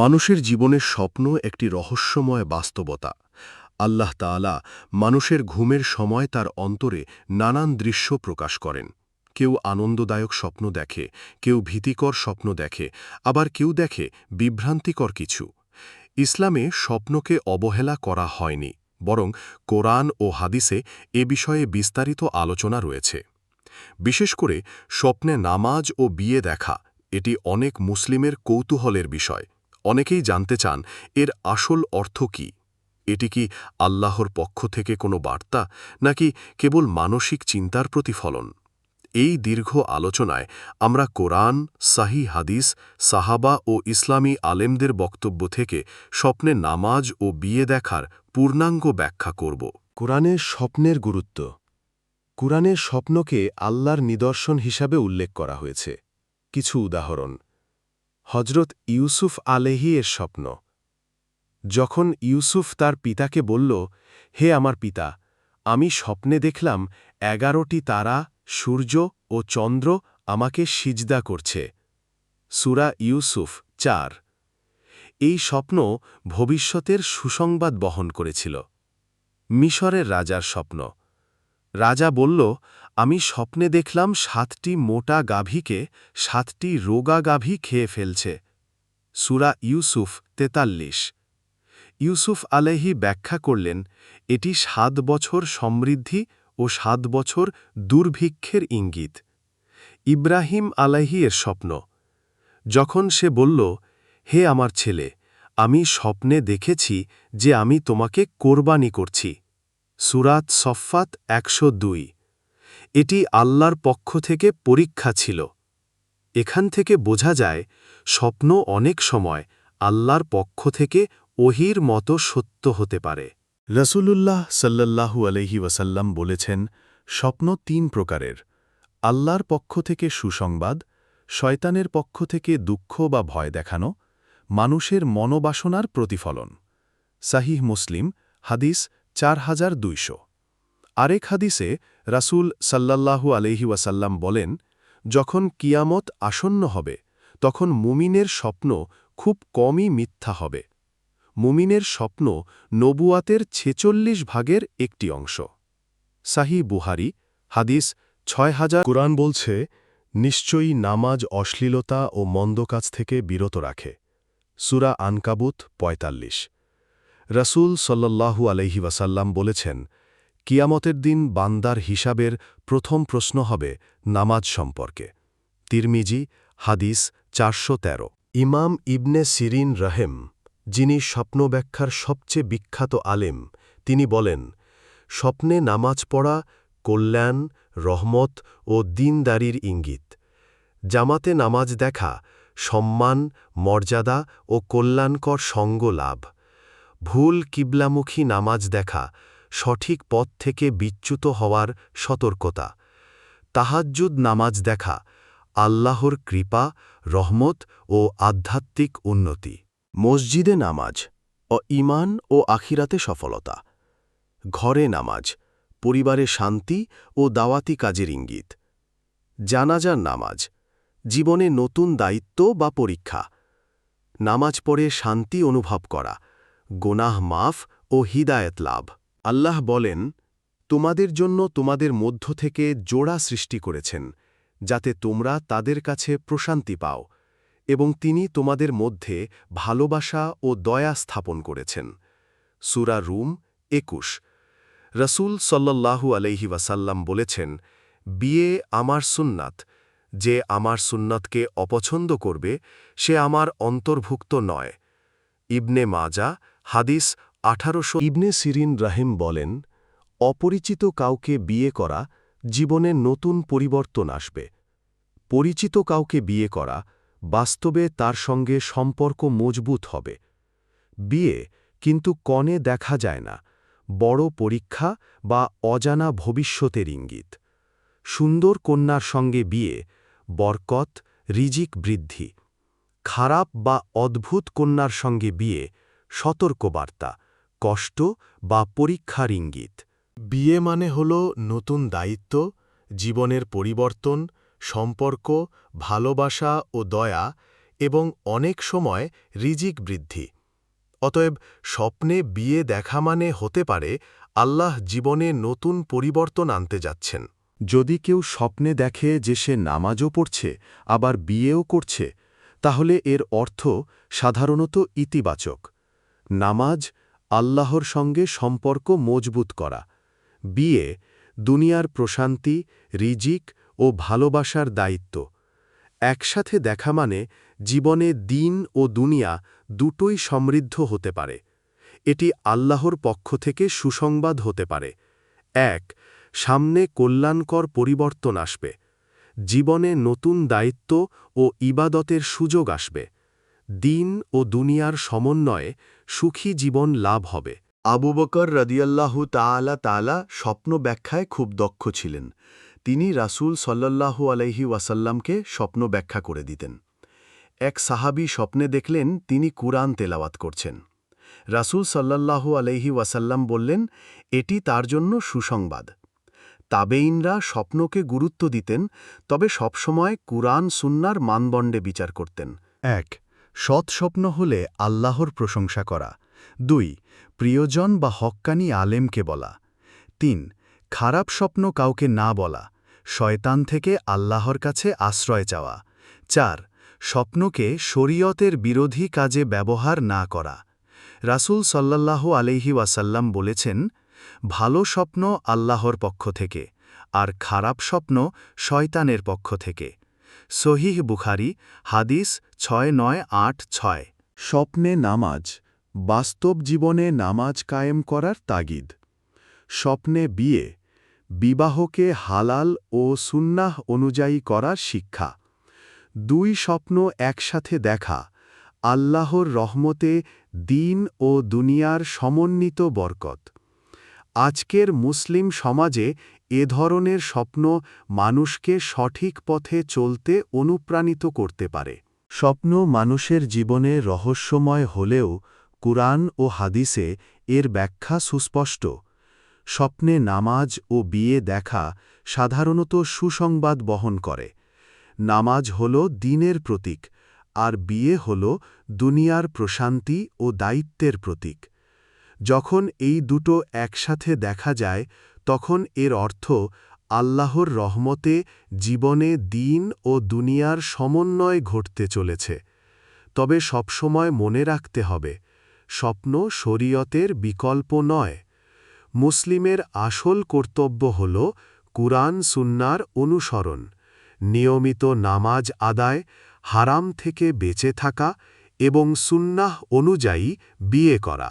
মানুষের জীবনের স্বপ্ন একটি রহস্যময় বাস্তবতা। আল্লাহ তাআলা মানুষের ঘুমের সময় তার অন্তরে নানান দৃশ্য প্রকাশ করেন। কেউ আনন্দদায়ক স্বপ্ন দেখে, কেউ ভীতিকর স্বপ্ন দেখে, আবার কেউ দেখে বিভ্রান্তিকর কিছু। ইসলামে স্বপ্নকে অবহেলা করা হয়নি, বরং কোরআন ও হাদিসে এ বিষয়ে বিস্তারিত আলোচনা রয়েছে। বিশেষ করে স্বপ্নে নামাজ ও বিয়ে দেখা, এটি অনেক মুসলিমের কৌতূহলের বিষয়। অনেকেই জানতে চান, এর আসল অর্থ কি? এটি কি আল্লাহর পক্ষ থেকে কোনো বার্তা, নাকি কেবল মানসিক চিন্তার প্রতিফলন? এই দীর্ঘ আলোচনায় আমরা কোরআন, সাহি হাদিস, সাহাবা ও ইসলামী আলেমদের বক্তব্য থেকে স্বপ্নে নামাজ ও বিয়ে দেখার পূর্ণাঙ্গ ব্যাখ্যা করব। কোরআনের স্বপ্নের গুরুত্ব। কোরআনের স্বপ্নকে আল্লাহর নিদর্শন হিসাবে উল্লেখ করা হয়েছে। কিছু উদাহরণ। হজরত ইউসুফ আলেহি এর স্বপ্ন। যখন ইউসুফ তার পিতাকে বলল, হে আমার পিতা, আমি স্বপ্নে দেখলাম এগারোটি তারা, সূর্য ও চন্দ্র আমাকে সিজদা করছে। সুরা ইউসুফ চার। এই স্বপ্ন ভবিষ্যতের সুসংবাদ বহন করেছিল। মিশরের রাজার স্বপ্ন। রাজা বলল, আমি স্বপ্নে দেখলাম সাতটি মোটা গাভীকে সাতটি রোগা গাভী খেয়ে ফেলছে। সুরা ইউসুফ তেতাল্লিশ। ইউসুফ আলেহি ব্যাখ্যা করলেন, এটি সাত বছর সমৃদ্ধি ও সাত বছর দুর্ভিক্ষের ইঙ্গিত। ইব্রাহিম আলাহি এর স্বপ্ন। যখন সে বলল, হে আমার ছেলে, আমি স্বপ্নে দেখেছি যে আমি তোমাকে কোরবানি করছি। সুরাত সফাত একশো দুই। এটি আল্লাহর পক্ষ থেকে পরীক্ষা ছিল। এখান থেকে বোঝা যায়, স্বপ্ন অনেক সময় আল্লাহর পক্ষ থেকে ওহির মতো সত্য হতে পারে। রসুলুল্লাহ সাল্লাল্লাহু আলহি ওয়াসাল্লাম বলেছেন, স্বপ্ন তিন প্রকারের। আল্লাহর পক্ষ থেকে সুসংবাদ, শয়তানের পক্ষ থেকে দুঃখ বা ভয় দেখানো, মানুষের মনোবাসনার প্রতিফলন। সাহিহ মুসলিম, হাদিস চার হাজার দুইশো। আরেক হাদিসে রাসূল সাল্লাল্লাহু আলহি ওয়াসাল্লাম বলেন, যখন কিয়ামত আসন্ন হবে, তখন মুমিনের স্বপ্ন খুব কমই মিথ্যা হবে। মুমিনের স্বপ্ন নবুয়াতের ছেচল্লিশ ভাগের একটি অংশ। সাহি বুহারি, হাদিস ছয় হাজার কোরআন বলছে, নিশ্চয়ই নামাজ অশ্লীলতা ও মন্দ কাজ থেকে বিরত রাখে। সুরা আনকাবুত ৪৫ রসুল সল্লাল্লাহু আলহি ওয়াসাল্লাম বলেছেন, কিয়ামতের দিন বান্দার হিসাবের প্রথম প্রশ্ন হবে নামাজ সম্পর্কে। তিরমিজি, হাদিস চারশো তেরো। ইমাম ইবনে সিরিন রহেম, যিনি স্বপ্ন ব্যাখ্যার সবচেয়ে বিখ্যাত আলেম, তিনি বলেন, স্বপ্নে নামাজ পড়া কল্যাণ, রহমত ও দিনদারির ইঙ্গিত। জামাতে নামাজ দেখা, সম্মান, মর্যাদা ও কল্যাণকর সঙ্গ লাভ। ভুল কিবলামুখী নামাজ দেখা, সঠিক পথ থেকে বিচ্যুত হওয়ার সতর্কতা। তাহাজ্জুদ নামাজ দেখা, আল্লাহর কৃপা, রহমত ও আধ্যাত্মিক উন্নতি। মসজিদে নামাজ ও ইমান ও আখিরাতে সফলতা। ঘরে নামাজ, পরিবারে শান্তি ও দাওয়াতি কাজের ইঙ্গিত। জানাজার নামাজ, জীবনে নতুন দায়িত্ব বা পরীক্ষা। নামাজ পড়ে শান্তি অনুভব করা। গোনাহ মাফ ও হিদায়ত লাভ। আল্লাহ বলেন, তোমাদের জন্য তোমাদের মধ্য থেকে জোড়া সৃষ্টি করেছেন, যাতে তোমরা তাদের কাছে প্রশান্তি পাও এবং তিনি তোমাদের মধ্যে ভালোবাসা ও দয়া স্থাপন করেছেন। সুরা রুম একুশ। রসুল সল্লাল্লাহু আলহি ওয়াসাল্লাম বলেছেন, বিয়ে আমার সুন্নাত। যে আমার সুন্নতকে অপছন্দ করবে, সে আমার অন্তর্ভুক্ত নয়। ইবনে মাজা হাদিস আঠারোশো ইবনে সিরিন রাহিম বলেন, অপরিচিত কাউকে বিয়ে করা জীবনে নতুন পরিবর্তন আসবে। পরিচিত কাউকে বিয়ে করা বাস্তবে তার সঙ্গে সম্পর্ক মজবুত হবে। বিয়ে কিন্তু কনে দেখা যায় না, বড় পরীক্ষা বা অজানা ভবিষ্যতের ইঙ্গিত। সুন্দর কন্যার সঙ্গে বিয়ে, বরকত, রিজিক বৃদ্ধি। খারাপ বা অদ্ভুত কন্যার সঙ্গে বিয়ে সতর্কবার্তা, কষ্ট বা পরীক্ষার ইঙ্গিত। বিয়ে মানে হল নতুন দায়িত্ব, জীবনের পরিবর্তন, সম্পর্ক, ভালোবাসা ও দয়া এবং অনেক সময় রিজিক বৃদ্ধি। অতএব স্বপ্নে বিয়ে দেখা মানে হতে পারে আল্লাহ জীবনে নতুন পরিবর্তন আনতে যাচ্ছেন। যদি কেউ স্বপ্নে দেখে যে সে নামাজও পড়ছে, আবার বিয়েও করছে, তাহলে এর অর্থ সাধারণত ইতিবাচক। নামাজ, আল্লাহর সঙ্গে সম্পর্ক মজবুত করা। বিয়ে, দুনিয়ার প্রশান্তি, রিজিক ও ভালোবাসার দায়িত্ব। একসাথে দেখা মানে জীবনে দিন ও দুনিয়া দুটোই সমৃদ্ধ হতে পারে। এটি আল্লাহর পক্ষ থেকে সুসংবাদ হতে পারে। এক, সামনে কল্যাণকর পরিবর্তন আসবে। জীবনে নতুন দায়িত্ব ও ইবাদতের সুযোগ আসবে। দিন ও দুনিয়ার সমন্বয়ে সুখী জীবন লাভ হবে। আবু বকর রদিয়াল্লাহু তাআলা তাআলা স্বপ্ন ব্যাখ্যায় খুব দক্ষ ছিলেন। তিনি রাসূল সল্লাল্লাহু আলাইহি ওয়াসাল্লামকে স্বপ্ন ব্যাখ্যা করে দিতেন। এক সাহাবী স্বপ্নে দেখলেন তিনি কুরআন তেলাওয়াত করছেন। রাসূল সল্লাল্লাহু আলাইহি ওয়াসাল্লাম বললেন, এটি তার জন্য সুসংবাদ। তাবেইনরা স্বপ্নকে গুরুত্ব দিতেন, তবে সবসময় কুরআন সুন্নার মানদণ্ডে বিচার করতেন। এক সৎ স্বপ্ন হলে আল্লাহর প্রশংসা করা। দুই, প্রিয়জন বা হক্কানি আলেমকে বলা। তিন, খারাপ স্বপ্ন কাউকে না বলা। শয়তান থেকে আল্লাহর কাছে আশ্রয় চাওয়া। চার, স্বপ্নকে শরীয়তের বিরোধী কাজে ব্যবহার না করা। রাসূল সাল্লাল্লাহু আলাইহি ওয়াসাল্লাম বলেছেন, ভালো স্বপ্ন আল্লাহর পক্ষ থেকে, আর খারাপ স্বপ্ন শয়তানের পক্ষ থেকে। সহিহ বুখারি, হাদিস ছয় নয় আট ছয়। স্বপ্নে নামাজ, বাস্তব জীবনে নামাজ কায়েম করার তাগিদ। স্বপ্নে বিয়ে, বিবাহকে হালাল ও সুন্নাহ অনুযায়ী করার শিক্ষা। দুই স্বপ্ন একসাথে দেখা, আল্লাহর রহমতে দিন ও দুনিয়ার সমন্বিত বরকত। আজকের মুসলিম সমাজে এ ধরনের স্বপ্ন মানুষকে সঠিক পথে চলতে অনুপ্রাণিত করতে পারে। স্বপ্ন মানুষের জীবনে রহস্যময় হলেও কুরআন ও হাদিসে এর ব্যাখ্যা সুস্পষ্ট। স্বপ্নে নামাজ ও বিয়ে দেখা সাধারণত সুসংবাদ বহন করে। নামাজ হল দিনের প্রতীক, আর বিয়ে হল দুনিয়ার প্রশান্তি ও দায়িত্বের প্রতীক। যখন এই দুটো একসাথে দেখা যায় তখন এর অর্থ আল্লাহর রহমতে জীবনে দিন ও দুনিয়ার সমন্বয় ঘটতে চলেছে। তবে সবসময় মনে রাখতে হবে, স্বপ্ন শরীয়তের বিকল্প নয়। মুসলিমের আসল কর্তব্য হল কুরআন সুন্নার অনুসরণ, নিয়মিত নামাজ আদায়, হারাম থেকে বেঁচে থাকা এবং সুন্নাহ অনুযায়ী বিয়ে করা।